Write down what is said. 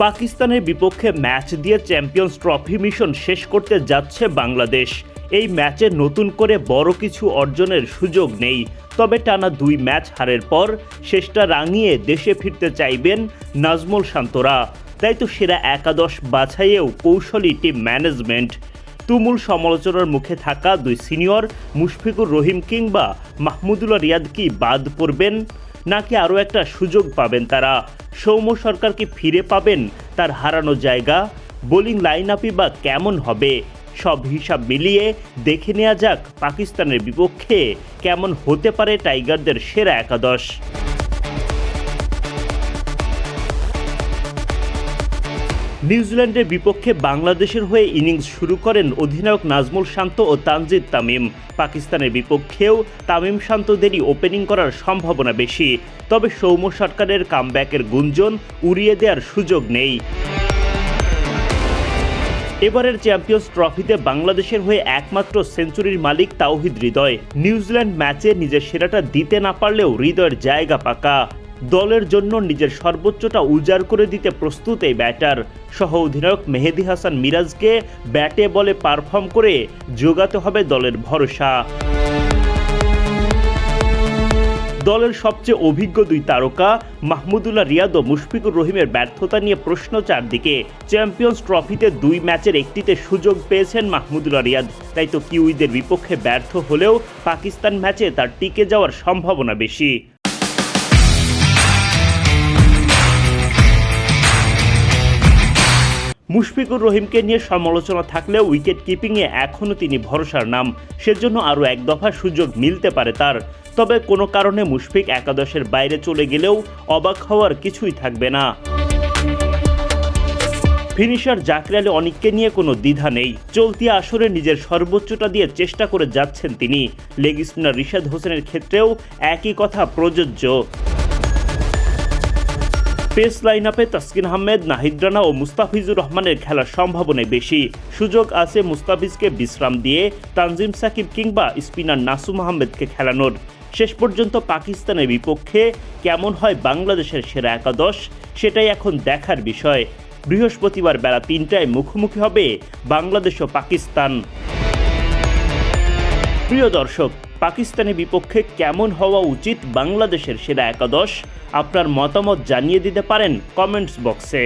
পাকিস্তানের বিপক্ষে ম্যাচ দিয়ে চ্যাম্পিয়ন্স ট্রফি মিশন শেষ করতে যাচ্ছে বাংলাদেশ। এই ম্যাচে নতুন করে বড় কিছু অর্জনের সুযোগ নেই। তবে টানা দুই ম্যাচ হারের পর শেষটা রাঙিয়ে দেশে ফিরতে চাইবেন নাজমুল শান্তরা। তাই তো সেরা একাদশ বাছাইয়েও কৌশলী টিম ম্যানেজমেন্ট। তুমুল সমালোচনার মুখে থাকা দুই সিনিয়র মুশফিকুর রহিম কিংবা মাহমুদুল্লাহ রিয়াদ কি বাদ পড়বেন? নাকি আরও একটা সুযোগ পাবেন তারা? সৌম্য সরকারকে ফিরে পাবেন? তার হারানো জায়গা? বোলিং লাইন আপই বা কেমন হবে? সব হিসাব মিলিয়ে দেখে নেওয়া যাক পাকিস্তানের বিপক্ষে কেমন হতে পারে টাইগারদের সেরা একাদশ। নিউজিল্যান্ডের বিপক্ষে বাংলাদেশের হয়ে ইনিংস শুরু করেন অধিনায়ক নাজমুল শান্ত ও তানজিদ তামিম। পাকিস্তানের বিপক্ষেও তামিম শান্তদেরই ওপেনিং করার সম্ভাবনা বেশি। তবে সৌম্য সরকারের কামব্যাকের গুঞ্জন উড়িয়ে দেওয়ার সুযোগ নেই। এবারের চ্যাম্পিয়ন্স ট্রফিতে বাংলাদেশের হয়ে একমাত্র সেঞ্চুরির মালিক তাওহিদ হৃদয়। নিউজিল্যান্ড ম্যাচে নিজের সেরাটা দিতে না পারলেও হৃদয়ের জায়গা পাকা। দলের জন্য নিজের সর্বোচ্চটা উজাড় করে দিতে প্রস্তুত এই ব্যাটার। সহ অধিনায়ক মেহেদি হাসান মিরাজকে ব্যাটে বলে পারফর্ম করে যোগাতে হবে দলের ভরসা। দলের সবচেয়ে অভিজ্ঞ দুই তারকা, মাহমুদুল্লাহ রিয়াদ ও মুশফিকুর রহিমের ব্যর্থতা নিয়ে প্রশ্ন চারদিকে। চ্যাম্পিয়ন্স ট্রফিতে দুই ম্যাচের একটিতে সুযোগ পেয়েছেন মাহমুদুল্লাহ রিয়াদ। তাই তো কিউইদের বিপক্ষে ব্যর্থ হলেও পাকিস্তান ম্যাচে তার টিকে যাওয়ার সম্ভাবনা বেশি। মুশফিকুর রহিমকে নিয়ে সমালোচনা থাকলেও উইকেট কিপিংয়ে এখনও তিনি ভরসার নাম। সেজন্য আরও এক দফা সুযোগ মিলতে পারে তার। তবে কোনো কারণে মুশফিক একাদশের বাইরে চলে গেলেও অবাক হওয়ার কিছুই থাকবে না। ফিনিশার জাকির আলী অনিককে নিয়ে কোনো দ্বিধা নেই। চলতি আসরে নিজের সর্বোচ্চটা দিয়ে চেষ্টা করে যাচ্ছেন তিনি। লেগ স্পিনার রিশাদ হোসেনের ক্ষেত্রেও একই কথা প্রযোজ্য। পেস লাইন আপে তাসকিন আহমেদ, নাহিদ রানা ও মুস্তাফিজুর রহমানের খেলার সম্ভাবনা বেশি। সুযোগ আছে মুস্তাফিজকে বিশ্রাম দিয়ে তানজিম সাকিব কিংবা স্পিনার নাসুম আহমেদকে খেলানোর। শেষ পর্যন্ত পাকিস্তানের বিপক্ষে কেমন হয় বাংলাদেশের সেরা একাদশ, সেটাই এখন দেখার বিষয়। বৃহস্পতিবার বেলা তিনটায় মুখোমুখি হবে বাংলাদেশ ও পাকিস্তান। প্রিয় দর্শক পাকিস্তানের বিপক্ষে কেমন হওয়া উচিত বাংলাদেশের সেরা একাদশ? আপনার মতামত জানিয়ে দিতে পারেন কমেন্টস বক্সে।